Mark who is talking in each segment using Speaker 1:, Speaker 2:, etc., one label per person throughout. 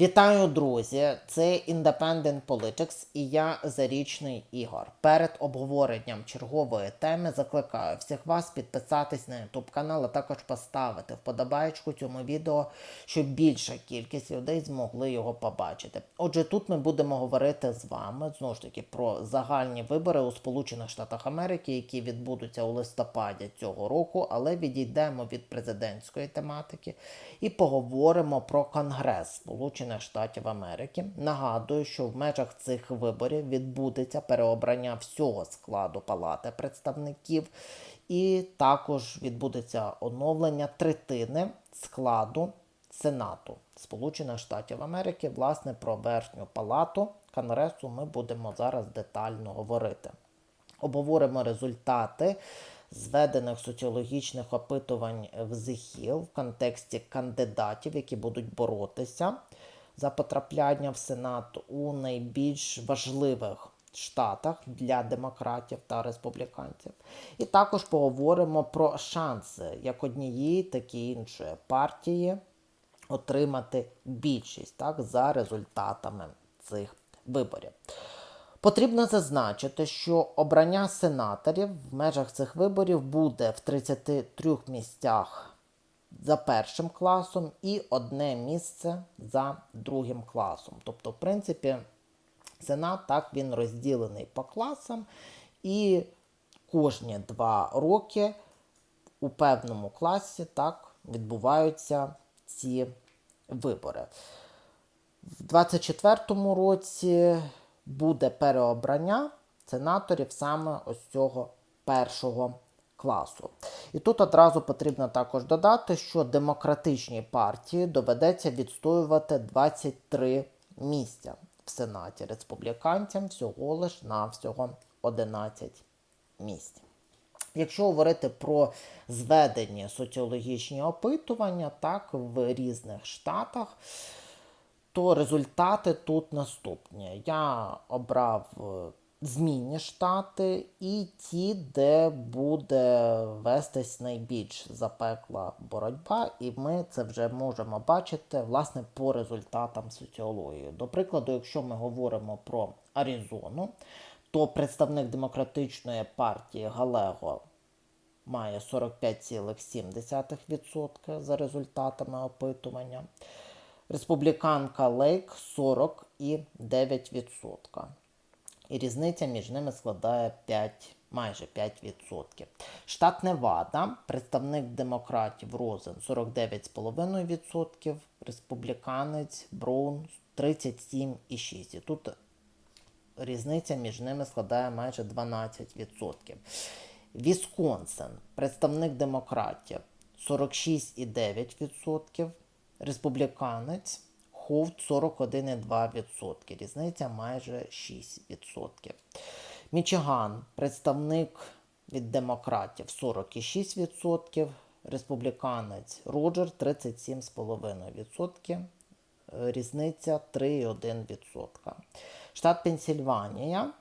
Speaker 1: Вітаю, друзі! Це Independent Politics і я Зарічний Ігор. Перед обговоренням чергової теми закликаю всіх вас підписатись на YouTube канал, а також поставити вподобайку цьому відео, щоб більша кількість людей змогли його побачити. Отже, тут ми будемо говорити з вами знову ж таки про загальні вибори у Сполучених Штатах Америки, які відбудуться у листопаді цього року, але відійдемо від президентської тематики і поговоримо про Конгрес Сполучених Штатів Америки. Нагадую, що в межах цих виборів відбудеться переобрання всього складу Палати представників, і також відбудеться оновлення третини складу Сенату Сполучених Штатів Америки. Власне, про верхню палату Конгресу ми будемо зараз детально говорити. Обговоримо результати зведених соціологічних опитувань в ЗХІЛ в контексті кандидатів, які будуть боротися за потрапляння в Сенат у найбільш важливих штатах для демократів та республіканців. І також поговоримо про шанси як однієї, так і іншої партії отримати більшість так, за результатами цих виборів. Потрібно зазначити, що обрання сенаторів в межах цих виборів буде в 33 місцях за першим класом і одне місце за другим класом. Тобто, в принципі, сенат так він розділений по класам, і кожні два роки у певному класі так відбуваються ці вибори. В 2024 році буде переобрання сенаторів саме ось цього першого класу. І тут одразу потрібно також додати, що демократичній партії доведеться відстоювати 23 місця в Сенаті. Республіканцям всього лиш навсього 11 місць. Якщо говорити про зведені соціологічні опитування, так, в різних штатах, то результати тут наступні. Я обрав е, змінні штати і ті, де буде вестись найбільш запекла боротьба, і ми це вже можемо бачити власне по результатам соціології. До прикладу, якщо ми говоримо про Аризону, то представник демократичної партії Галего має 45,7% за результатами опитування. Республіканка Лейк 40,9%. І різниця між ними складає 5, майже 5%. Штат Невада, представник демократів Розен 49,5%, республіканець Броун 37,6%. І тут різниця між ними складає майже 12%. Вісконсин, представник демократів 46,9%, республіканець Ховт 41,2%. Різниця майже 6%. Мічиган, представник від демократів 46%, республіканець Роджер 37,5%. Різниця 3,1%. Штат Пенсільванія,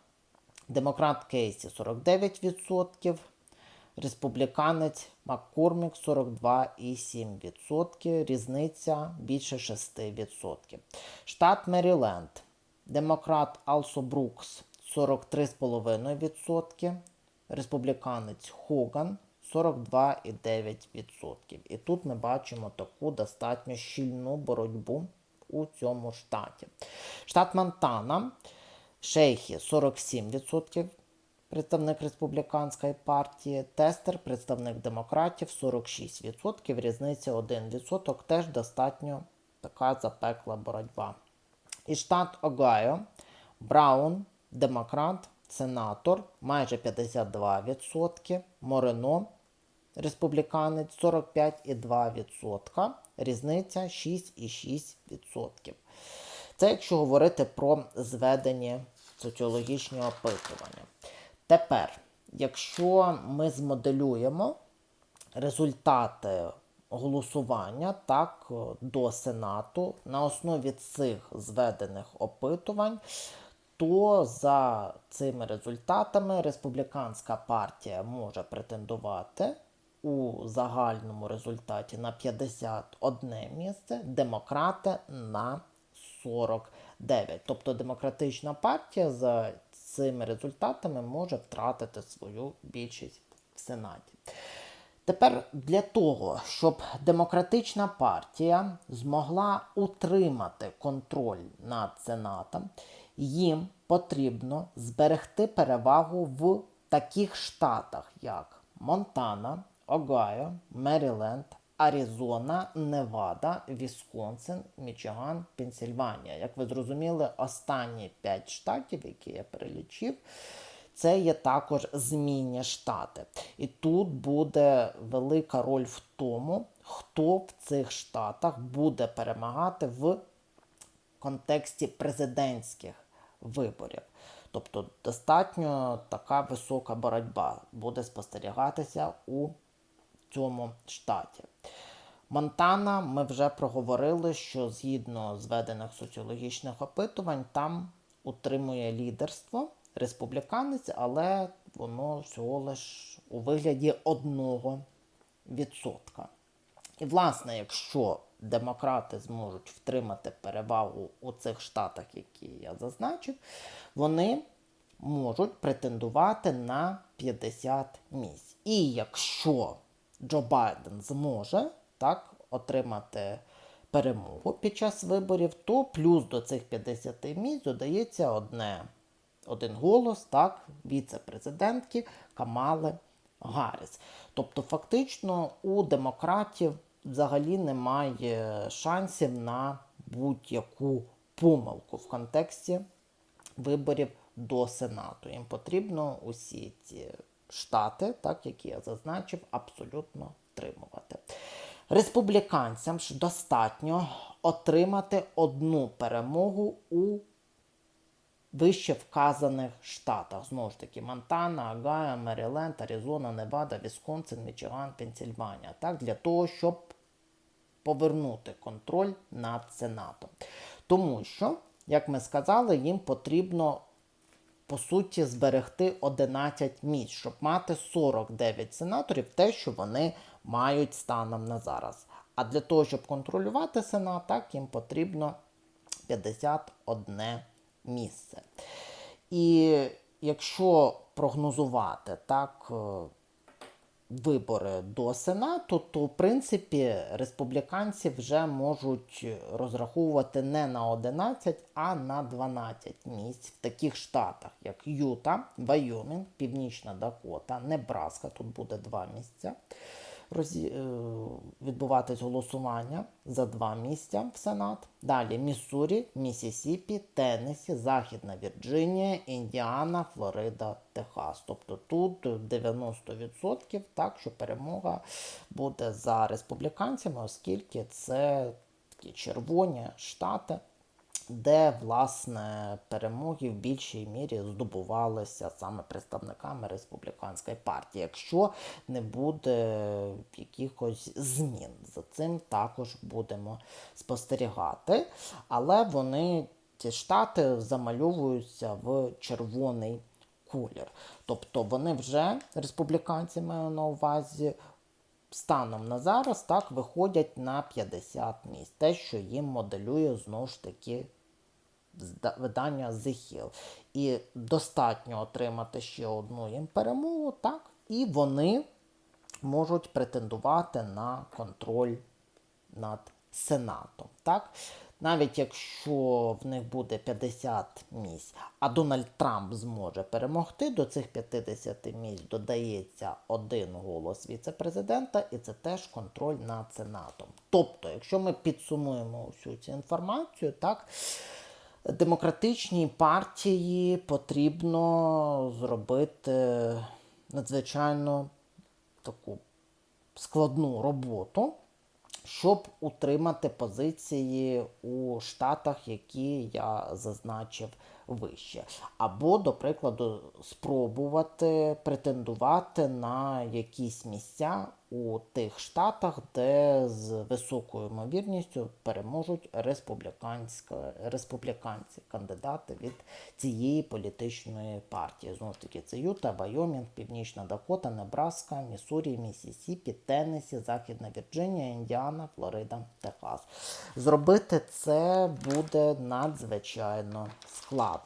Speaker 1: демократ Кейсі 49%. Республіканець Маккормік 42,7%, різниця більше 6%. Штат Меріленд, демократ Алсо Брукс 43,5%, республіканець Хоган 42,9%. І тут ми бачимо таку достатньо щільну боротьбу у цьому штаті. Штат Монтана, Шейхі 47% представник республіканської партії, тестер, представник демократів 46%, різниця 1%, теж достатньо така запекла боротьба. І штат Огайо, Браун, демократ, сенатор, майже 52%, Морено, республіканець 45,2%, різниця 6,6%. Це якщо говорити про зведені соціологічні опитування. Тепер, якщо ми змоделюємо результати голосування так, до Сенату на основі цих зведених опитувань, то за цими результатами республіканська партія може претендувати у загальному результаті на 51 місце, демократи на 49. Тобто демократична партія за цими результатами може втратити свою більшість в Сенаті. Тепер для того, щоб демократична партія змогла утримати контроль над Сенатом, їм потрібно зберегти перевагу в таких штатах, як Монтана, Огайо, Меріленд, Аризона, Невада, Вісконсин, Мічиган, Пенсільванія. Як ви зрозуміли, останні 5 штатів, які я перелічив, це є також змінні штати. І тут буде велика роль в тому, хто в цих штатах буде перемагати в контексті президентських виборів. Тобто достатньо така висока боротьба буде спостерігатися у цьому штаті. Монтана, ми вже проговорили, що згідно зведених соціологічних опитувань, там утримує лідерство республіканець, але воно всього лиш у вигляді одного відсотка. І, власне, якщо демократи зможуть втримати перевагу у цих штатах, які я зазначив, вони можуть претендувати на 50 місць. І якщо Джо Байден зможе так отримати перемогу під час виборів, то плюс до цих 50 місць додається одне, один голос так, віце-президентки Камали Гарріс. Тобто, фактично, у демократів взагалі немає шансів на будь-яку помилку в контексті виборів до Сенату. Їм потрібно усі ці штати, так які я зазначив, абсолютно втримувати. Республіканцям ж достатньо отримати одну перемогу у вище вказаних штатах. Знову ж таки, Монтана, Агая, Меріленд, Аризона, Невада, Вісконсин, Мічиган, Пенсільванія. Так, для того, щоб повернути контроль над Сенатом. Тому що, як ми сказали, їм потрібно по суті зберегти 11 місць, щоб мати 49 сенаторів, те, що вони мають станом на зараз. А для того, щоб контролювати Сенат, так їм потрібно 51 місце. І якщо прогнозувати так, е, вибори до Сенату, то в принципі республіканці вже можуть розраховувати не на 11, а на 12 місць в таких штатах, як Юта, Вайомінг, Північна Дакота, Небраска, тут буде два місця. Розі... е, Відбуватись голосування за два місця в Сенат. Далі Міссурі, Місісіпі, Теннессі, Західна Вірджинія, Індіана, Флорида, Техас. Тобто тут 90% так, що перемога буде за республіканцями, оскільки це такі червоні штати, де власне перемоги в більшій мірі здобувалися саме представниками республіканської партії, якщо не буде якихось змін. За цим також будемо спостерігати. Але вони, ці штати, замальовуються в червоний колір. Тобто вони вже республіканці маю на увазі. Станом на зараз так виходять на 50 місць. Те, що їм моделює знову ж таки видання Hill. І достатньо отримати ще одну їм перемогу, так, і вони можуть претендувати на контроль над Сенатом. Так? Навіть якщо в них буде 50 місць, а Дональд Трамп зможе перемогти, до цих 50 місць додається один голос віце-президента, і це теж контроль над Сенатом. Тобто, якщо ми підсумуємо всю цю інформацію, так, демократичній партії потрібно зробити надзвичайно таку складну роботу, щоб утримати позиції у штатах, які я зазначив вище. Або, до прикладу, спробувати претендувати на якісь місця у тих штатах, де з високою ймовірністю переможуть республіканці, кандидати від цієї політичної партії. Знову ж таки, це Юта, Вайомінг, Північна Дакота, Небраска, Міссурі, Міссісіпі, Теннесі, Західна Вірджинія, Індіана, Флорида, Техас. Зробити це буде надзвичайно складно.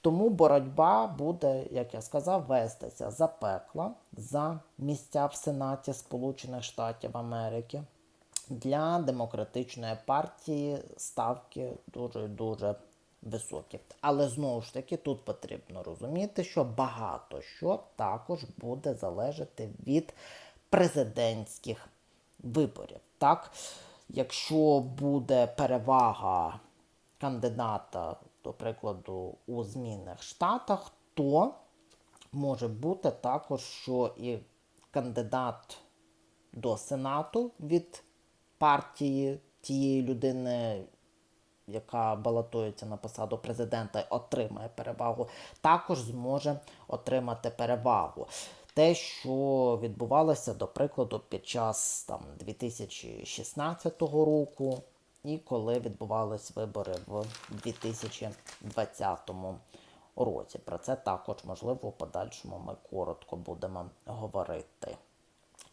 Speaker 1: Тому боротьба буде, як я сказав, вестися запекла за місця в Сенаті Сполучених Штатів Америки. Для демократичної партії ставки дуже дуже високі. Але знову ж таки тут потрібно розуміти, що багато що також буде залежати від президентських виборів. Так, якщо буде перевага кандидата, до прикладу, у змінних штатах, то може бути також, що і кандидат до Сенату від партії тієї людини, яка балотується на посаду президента, отримає перевагу, також зможе отримати перевагу. Те, що відбувалося, до прикладу, під час там, 2016 року, і коли відбувались вибори в 2020 році. Про це також, можливо, у подальшому ми коротко будемо говорити.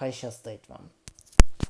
Speaker 1: High Shasta Itman.